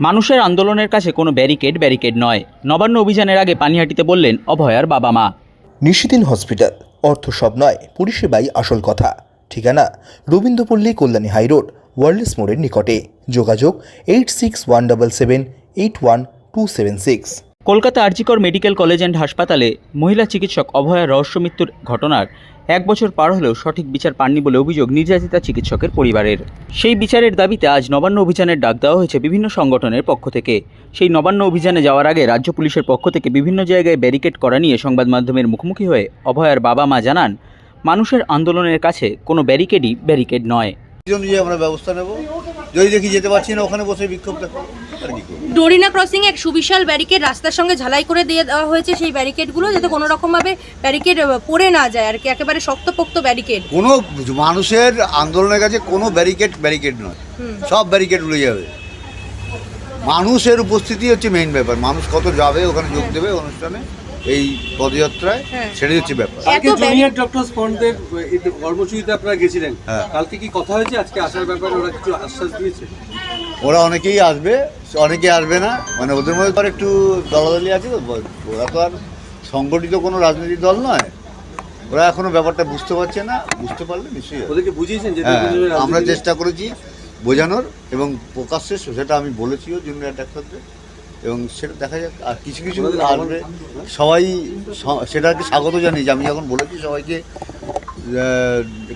মানুষের আন্দোলনের কাছে কোনো ব্যারিকেড ব্যারিকেড নয়। নবান্ন অভিযানের আগে পানিহাটিতে বললেন অভয়ার বাবা মা। নিশিদিন হসপিটাল, অর্থ সব নয় পরিষেবাই আসল কথা। ঠিকানা, রবীন্দ্রপল্লী, কল্যাণী হাইরোড ওয়ার্ল্ডস মোড়ের নিকটে। যোগাযোগ, eight six one double seven, eight one two seven six. Kolkata RG Kar medical college and হাসপাতালে মহিলা চিকিৎসক অভয়ার রহস্য মৃত্যুর ঘটনার এক বছর পার হলেও সঠিক বিচার পাননি বলে অভিযোগ নির্যাতিতা চিকিৎসকের পরিবারের। সেই বিচারের দাবিতে আজ নবান্ন অভিযানের ডাক দেওয়া হয়েছে বিভিন্ন সংগঠনের পক্ষ থেকে। সেই নবান্ন অভিযানে যাওয়ার আগে রাজ্য পুলিশের পক্ষ থেকে বিভিন্ন জায়গায় ব্যারিকেড করা নিয়ে সংবাদ মাধ্যমের মুখোমুখি হয়ে অভয়ার বাবা মা জানান, মানুষের আন্দোলনের কাছে কোনো ব্যারিকেডই ব্যারিকেড নয়। আমরা ব্যবস্থা নেব। যদি দেখি যেতে পারছি না, ওখানে বসে বিক্ষোভ ডোরিনা ক্রসিং এক সুবিশাল ব্যারিকেড রাস্তার সঙ্গে ঝালাই করে দিয়ে দেওয়া হয়েছে সেই ব্যারিকেডগুলো যাতে কোনো রকমভাবে ব্যারিকেড পড়ে না যায় আর কি একেবারে শক্তপোক্ত ব্যারিকেড। কোনো মানুষের আন্দোলনের কাছে কোনো ব্যারিকেড ব্যারিকেড নয়। সব ব্যারিকেড উড়ে যাবে। মানুষের উপস্থিতি হচ্ছে মেইন ব্যাপার। মানুষ কত যাবে ওখানে যোগ দেবে অনুষ্ঠানে? এই পদযাত্রায় হ্যাঁ। সেটাই হচ্ছে ব্যাপার। কালকে জুনিয়র ডক্টর ফ্রন্টের এই যে কর্মসূচিতে আপনারা গেছিলেন। হ্যাঁ। কালকে কি কথা হয়েছে? আজকে আসার ব্যাপারে ওরা কিছু আশ্বাস দিয়েছে? ওরা অনেকেই আসবে অনেকে আসবে না। মানে ওদের মধ্যে তো একটু দলাদলি আছে তো ওরা তো আর সংগঠিত কোনো রাজনৈতিক দল নয়। ওরা এখনও ব্যাপারটা বুঝতে পারছে না। বুঝতে পারলে নিশ্চয়ই ওদেরকে বুঝিয়েছেন যে হ্যাঁ, আমরা চেষ্টা করেছি বোঝানোর এবং প্রকাশ্যে সেটা আমি বলেছিও জুনিয়র ডাক্তারদের। এবং সেটা দেখা যাক আর কিছু কিছু আসবে। সবাই সেটাকে স্বাগত জানি যে আমি যখন বলেছি সবাইকে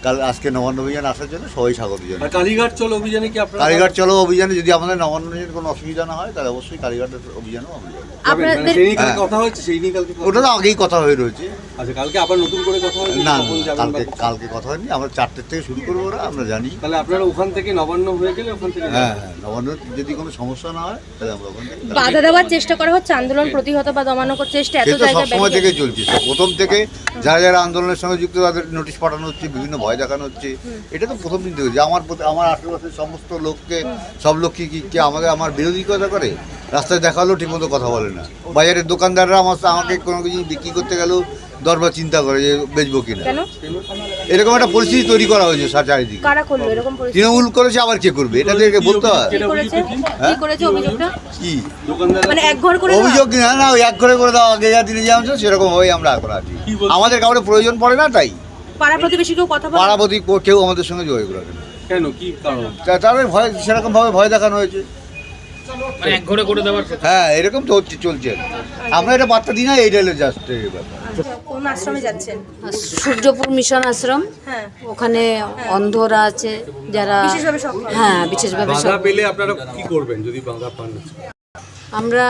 কাল আজকে নবান্ন অভিযান আসার জন্য সবাই স্বাগত জানি জানাই কালীঘাট চলো অভিযানে কি কালীঘাট চলো অভিযানে যদি আমাদের নবান্ন অভিযানে কোনো অসুবিধা না হয় তাহলে অবশ্যই কালীঘাটের অভিযানও আমরা আপনাদের সেই নিয়ে কালকে হ্যাঁ। কথা হচ্ছে সেই নিয়ে কালকে ওটা তো আগেই কথা হয়ে রয়েছে। আচ্ছা কালকে আবার নতুন করে কথা হয়েছে না কালকে কালকে কথা হয়নি আমরা চারটের থেকে শুরু করব ওরা আমরা জানি। তাহলে আপনারা ওখান থেকে নবান্ন হয়ে গেলে ওখান থেকে হ্যাঁ হ্যাঁ নবান্ন যদি কোনো সমস্যা না হয় তাহলে আমরা ওখান থেকে বাধা দেওয়ার চেষ্টা করা হচ্ছে আন্দোলন প্রতিহত বা দমানো করার চেষ্টা এত সে তো জায়গায় থেকে চলছে। প্রথম থেকে যারা যারা আন্দোলনের সঙ্গে যুক্ত তাদের নোটিশ পাঠানো হচ্ছে বিভিন্ন ভয় দেখানো হচ্ছে। এটা তো প্রথম দিন থেকে। আমার আমার আশেপাশের সমস্ত লোককে সব লোককে কি আমাকে আমার বিরোধিতা করে? রাস্তায় দেখালেও ঠিকমতো কথা বলে না। বাজারের দোকানদাররা আমার আমাকে কোনো কিছু বিক্রি করতে গেলেও দরবার চিন্তা করে যে বেচবো কিনা। কেন? এরকম একটা পরিস্থিতি তৈরি করা হয়েছে সা- চারিদিকে। কারা করল এরকম তৃণমূল করেছে আবার কে করবে? এটা থেকে বলতে হয়। কি দোকানদার মানে এক ঘর করে দেওয়া? অভিযোগ না না ওই এক করে করে দাও আগে যা দিনে ছিল সেরকম ভাবেই আমরা এখন আছি। আমাদের কাউকে প্রয়োজন পড়ে না তাই। পাড়া প্রতিবেশী কেউ কথা আমাদের সঙ্গে যোগাযোগ রাখে না। কেন? কি কারণ? তাদের ভয় সেরকম ভাবে ভয় দেখানো হয়েছে। হ্যাঁ এরকম তো হচ্ছে চলছে। আমরা এটা বার্তা দিই না এইটা হলো জাস্ট কোন আশ্রমে যাচ্ছেন? সূর্যপুর মিশন আশ্রম। হ্যাঁ। ওখানে অন্ধরা আছে যারা হ্যাঁ বিশেষভাবে বাধা পেলে আপনারা কি করবেন যদি বাধা পান? আমরা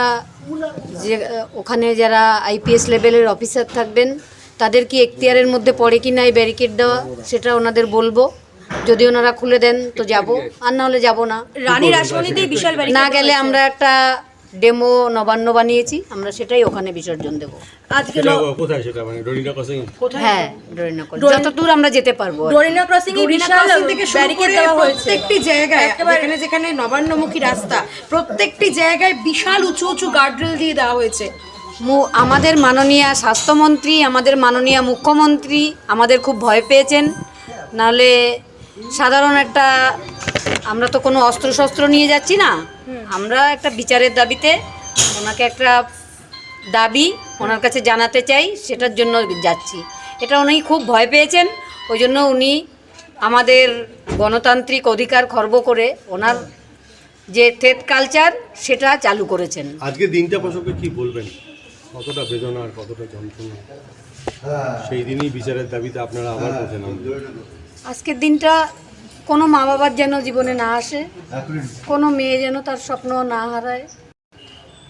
যে ওখানে যারা আইপিএস লেভেলের অফিসার থাকবেন তাদের কি এখতিয়ারের মধ্যে পড়ে কি না এই ব্যারিকেড দেওয়া সেটা ওনাদের বলব। যদি ওনারা খুলে দেন তো যাব আর না হলে যাব না। রানী রাসমণিতেই বিশাল ব্যারিকেড না গেলে আমরা একটা ডেমো নবান্ন বানিয়েছি আমরা সেটাই ওখানে বিসর্জন দেবো। আজকে কোথায় সেটা মানে ডরিনা ক্রসিং হ্যাঁ ডোরিনা। ডোরিনা- যতদূর আমরা যেতে পারব ডোরিনা ক্রসিং এ বিশাল ব্যারিকেড দেওয়া হয়েছে। প্রত্যেকটি জায়গায় যেখানে যেখানে নবান্নমুখী রাস্তা প্রত্যেকটি জায়গায় বিশাল উঁচু উঁচু গার্ডরেল দিয়ে দেওয়া হয়েছে। মু- আমাদের মাননীয় স্বাস্থ্যমন্ত্রী আমাদের মাননীয় মুখ্যমন্ত্রী আমাদের খুব ভয় পেয়েছেন। নাহলে সাধারণ একটা আমরা তো কোনো অস্ত্রশস্ত্র নিয়ে যাচ্ছি না। আমরা একটা বিচারের দাবিতে ওনাকে একটা দাবি ওনার কাছে জানাতে চাই সেটার জন্য যাচ্ছি। এটা উনি খুব ভয় পেয়েছেন ওই জন্য উনি আমাদের গণতান্ত্রিক অধিকার খর্ব করে ওনার যে থেত কালচার সেটা চালু করেছেন। আজকে দিনটা প্রসঙ্গে কি বলবেন? কতটা বেদনা আর কতটা যন্ত্রণা? সেই দিনই বিচারের দাবিতে আপনারা আবার বসে নামবেন আজকের দিনটা কোনো মা বাবার যেন জীবনে না আসে কোনো মেয়ে যেন তার স্বপ্ন না হারায়।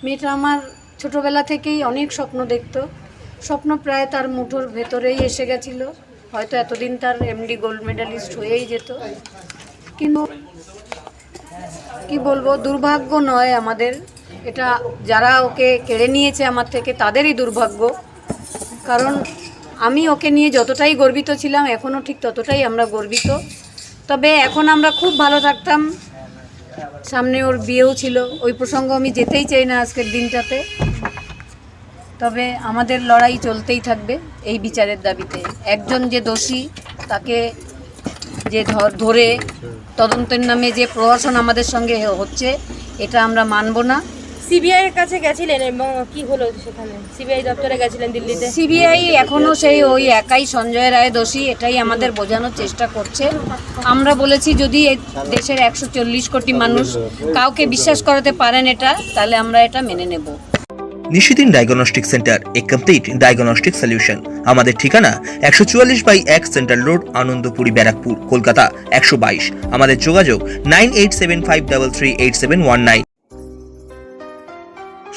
মেয়েটা আমার ছোটোবেলা থেকেই অনেক স্বপ্ন দেখতো। স্বপ্ন প্রায় তার মুঠোর ভেতরেই এসে গেছিল। হয়তো এতদিন তার এমডি গোল্ড মেডালিস্ট হয়েই যেত। কিন্তু কি বলব দুর্ভাগ্য নয় আমাদের। এটা যারা ওকে কেড়ে নিয়েছে আমার থেকে তাদেরই দুর্ভাগ্য। কারণ আমি ওকে নিয়ে যতটাই গর্বিত ছিলাম এখনও ঠিক ততটাই আমরা গর্বিত। তবে এখন আমরা খুব ভালো থাকতাম। সামনে ওর বিয়েও ছিল। ওই প্রসঙ্গ আমি যেতেই চাই না আজকের দিনটাতে। তবে আমাদের লড়াই চলতেই থাকবে এই বিচারের দাবিতে। একজন যে দোষী, তাকে যে ধর- তদন্তের নামে যে প্রহসন আমাদের সঙ্গে হচ্ছে, এটা আমরা মানব না। সিবিআই এর কাছে গেছিলেন এবং কি হলো সেখানে? সিবিআই দপ্তরে গেছিলেন দিল্লিতে? সিবিআই এখনও সেই ওই একাই সঞ্জয় রায় দোষী এটাই আমাদের বোঝানোর চেষ্টা করছে। আমরা বলেছি যদি দেশের একশো চল্লিশ কোটি মানুষ কাউকে বিশ্বাস করাতে পারেন এটা তাহলে আমরা এটা মেনে নেব। নিশিদিন ডায়াগনস্টিক সেন্টার এ কমপ্লিট ডায়াগনস্টিক সলিউশন। আমাদের ঠিকানা একশো চুয়াল্লিশ বাই এক সেন্ট্রাল রোড আনন্দপুরি ব্যারাকপুর কলকাতা একশো বাইশ। আমাদের যোগাযোগ nine eight seven five double three eight seven one nine.